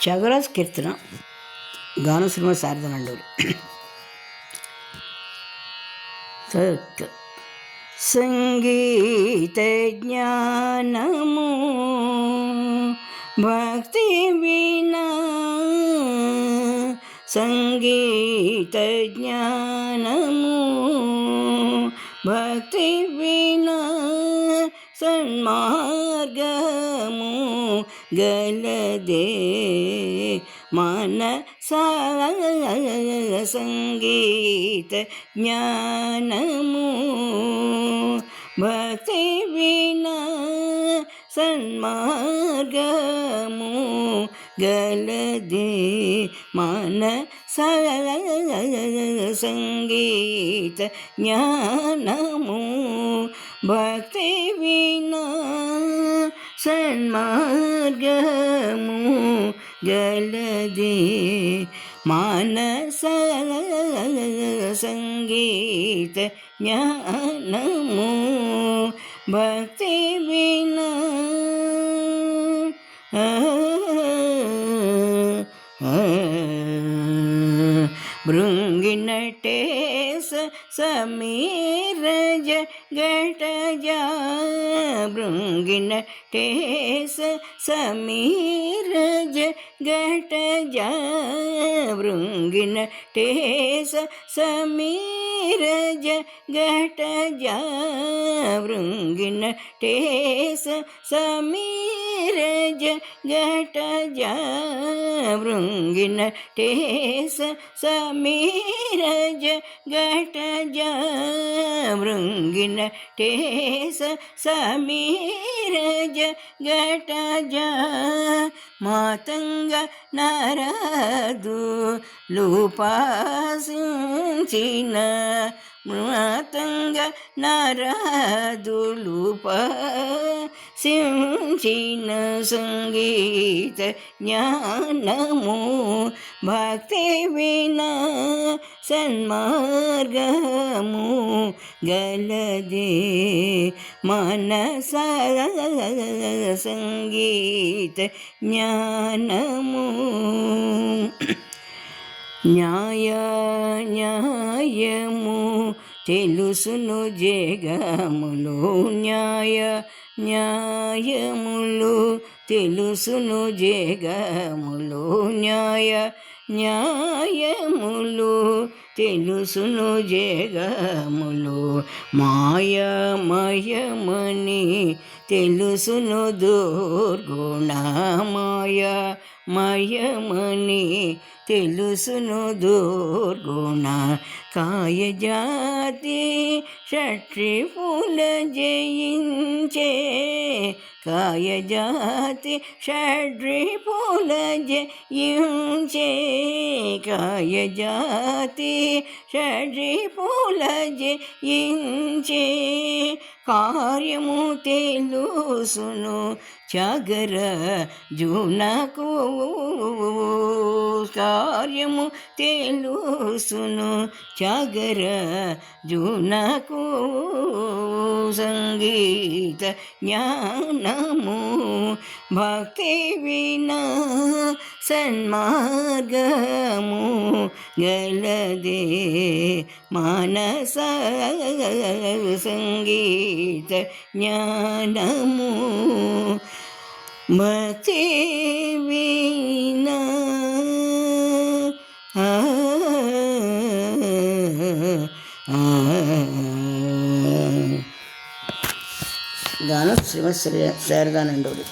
త్యాగరాజ్ కీర్తన గాన సినిమా శారదనండూరు తత్ సంగీత జ్ఞానము భక్తి వినా సంగీత జ్ఞానము భక్తి వినా സന്മാർഗമു ഗലദേ മന സംഗീത ജ്ഞാനമു ഭക്തി വിന സന്മാർഗമു ഗലദേ മന സംഗീത ജ്ഞാനമോ ഭക്തി വിന സന്മാർഗമു ഗലതി മാനസ സംഗീത ജ്ഞാനമു ഭക്തി വിന भृङ्गिनटेश समीरज घटजा भृङ्गिनटेश समीरज घटजा भृङ्गिनटेश समीरज घटजा भृङ्गिनटेश समीरज घटजा भृङ्गिनटेश समीरज घटज మృంగిన టేస సమీరజ గటజ మాతంగ నారదు లూపాసించిన మాతంగ నారదు నరదులుప സിംചിന സംഗീത ജ്ഞാനമോ ഭക്തി വിന സന്മാർഗമോ ഗലദേ മനസ സംഗീത ജ്ഞാനമോ ന്യായ ന്യായമോ తెలుసును జగములు న్యాయ న్యాయములు. తెలుసును జగములు న్యాయ న్యాయములు. తెలుసును జగములు మాయమయమని. తెలుసును దుర్గుణ మాయ మయమని తెలుసును దుర్గుణ కాయజాతి షట్రి పూల జయించే కాయజాతి షడ్రి పూల జయించే కాయజాతి షడ్రి పూల జయించే కార్యము తెలుసును చగర జునకు కార్యము తెలుసును చగర జునకు సంగీత జ్ఞానము భక్తి వినా సన్మార్గము గలదే మానస సంగీత జ్ఞానము મચે વિના ഗാനം ശ്രീമത് ശ്രീ ശാരദാനന്ദോട്